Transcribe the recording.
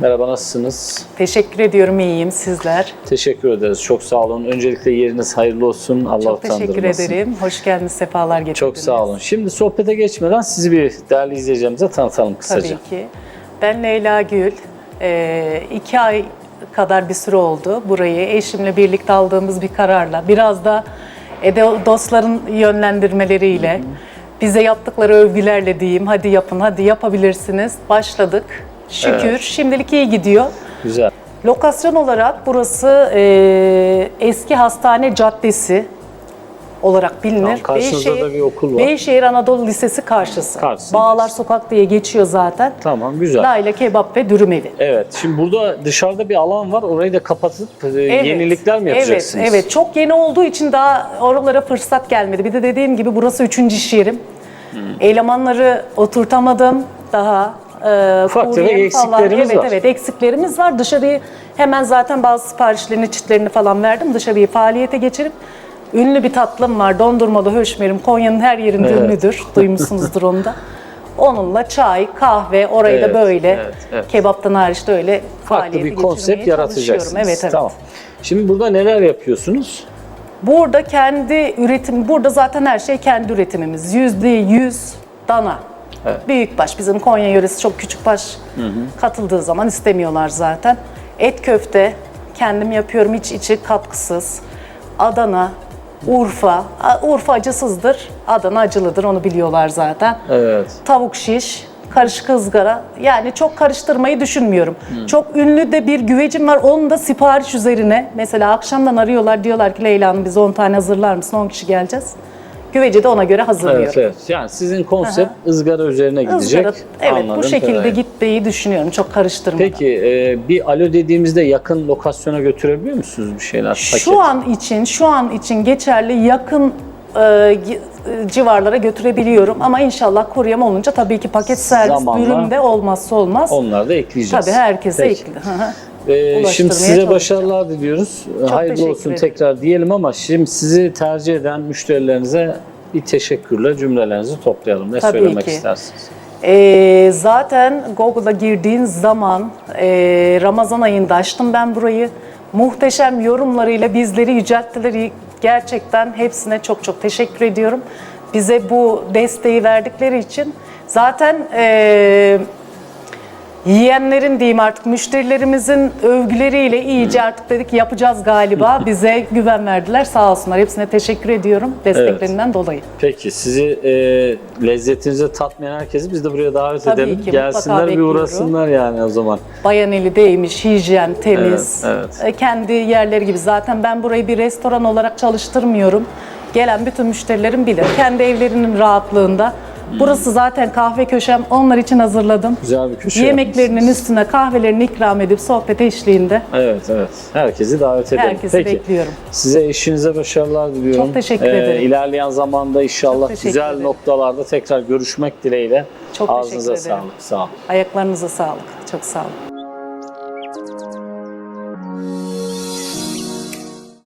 Merhaba nasılsınız? Teşekkür ediyorum, iyiyim. Sizler? Teşekkür ederiz. Çok sağ olun. Öncelikle yeriniz hayırlı olsun. Allah Çok teşekkür ederim. Hoş geldiniz, sefalar getirdiniz. Çok sağ olun. Şimdi sohbete geçmeden sizi bir değerli izleyicilerimize tanıtalım kısaca. Tabii ki. Ben Leyla Gül. Ee, iki ay kadar bir süre oldu. Burayı eşimle birlikte aldığımız bir kararla, biraz da dostların yönlendirmeleriyle, bize yaptıkları övgülerle diyeyim, hadi yapın, hadi yapabilirsiniz. Başladık. Şükür. Evet. Şimdilik iyi gidiyor. Güzel. Lokasyon olarak burası e, eski hastane caddesi olarak bilinir. Tamam, karşınızda da bir okul var. Beyşehir Anadolu Lisesi karşısı. Karşısındayız. Bağlar Sokak diye geçiyor zaten. Tamam güzel. Layla Kebap ve Dürüm Evi. Evet. Şimdi burada dışarıda bir alan var. Orayı da kapatıp e, Evet. yenilikler mi yapacaksınız? Evet, evet. Çok yeni olduğu için daha oralara fırsat gelmedi. Bir de dediğim gibi burası üçüncü iş yerim. Hmm. Elemanları oturtamadım daha. E, Ufak kurye tefek falan. eksiklerimiz evet, var. Evet, eksiklerimiz var. Dışarıyı hemen zaten bazı siparişlerini, çitlerini falan verdim. Dışarıyı faaliyete geçirip ünlü bir tatlım var. Dondurmalı höşmerim. Konya'nın her yerinde Evet. ünlüdür. Duymuşsunuzdur onu da. Onunla çay, kahve, orayı Evet, da böyle. evet, evet. Kebaptan hariç de öyle Farklı bir konsept yaratacaksınız. Evet, evet. Tamam. Şimdi burada neler yapıyorsunuz? Burada kendi üretim, burada zaten her şey kendi üretimimiz. Yüzde yüz dana. Evet. Büyükbaş. Bizim Konya yöresi çok küçükbaş katıldığı zaman istemiyorlar zaten. Et köfte kendim yapıyorum hiç içi katkısız. Adana, Urfa. Urfa acısızdır, Adana acılıdır onu biliyorlar zaten. Evet. Tavuk şiş, karışık ızgara. Yani çok karıştırmayı düşünmüyorum. Çok ünlü de bir güvecim var. Onun da sipariş üzerine. Mesela akşamdan arıyorlar diyorlar ki Leyla Hanım bize 10 tane hazırlar mısın? 10 kişi geleceğiz. Güveci de ona göre hazırlıyorum. Evet, evet. Yani sizin konsept ızgara üzerine gidecek. Izgara, evet bu Anladığım şekilde kadarıyla. gitmeyi düşünüyorum. Çok karıştırmadan. Peki e, bir alo dediğimizde yakın lokasyona götürebiliyor musunuz bir şeyler? Paket? Şu an için, şu an için geçerli yakın e, e, civarlara götürebiliyorum ama inşallah kuryem olunca tabii ki paket servis Zamanla üründe olmazsa olmaz. Onları da ekleyeceğiz. Tabii herkese Peki. ekli. Ee, şimdi size başarılar diliyoruz. Hayırlı teşekkür olsun ederim. tekrar diyelim ama şimdi sizi tercih eden müşterilerinize bir teşekkürle cümlelerinizi toplayalım. Ne Tabii söylemek ki. istersiniz? Ee, zaten Google'a girdiğin zaman e, Ramazan ayında açtım ben burayı. Muhteşem yorumlarıyla bizleri yücelttiler. Gerçekten hepsine çok çok teşekkür ediyorum. Bize bu desteği verdikleri için. Zaten e, yiyenlerin diyeyim artık müşterilerimizin övgüleriyle iyice artık dedik yapacağız galiba. Bize güven verdiler sağ olsunlar. Hepsine teşekkür ediyorum desteklerinden dolayı. Peki sizi e, lezzetinize tatmayan herkesi biz de buraya davet Tabii edelim. ki, Gelsinler bir bekliyorum. uğrasınlar yani o zaman. Bayan eli değmiş, hijyen, temiz. Evet, E, Kendi yerleri gibi. Zaten ben burayı bir restoran olarak çalıştırmıyorum. Gelen bütün müşterilerim bilir. Kendi evlerinin rahatlığında. Burası zaten kahve köşem. Onlar için hazırladım. Güzel bir köşe Yemeklerinin yapmışsınız. üstüne kahvelerini ikram edip sohbet eşliğinde Evet evet. Herkesi davet edelim. herkesi Peki. bekliyorum. Size eşinize başarılar diliyorum. Çok teşekkür Ee, ederim. İlerleyen zamanda inşallah güzel ederim. noktalarda tekrar görüşmek dileğiyle. Çok Ağzınıza teşekkür ederim. sağlık. Sağ olun. Ayaklarınıza sağlık. Çok sağ olun.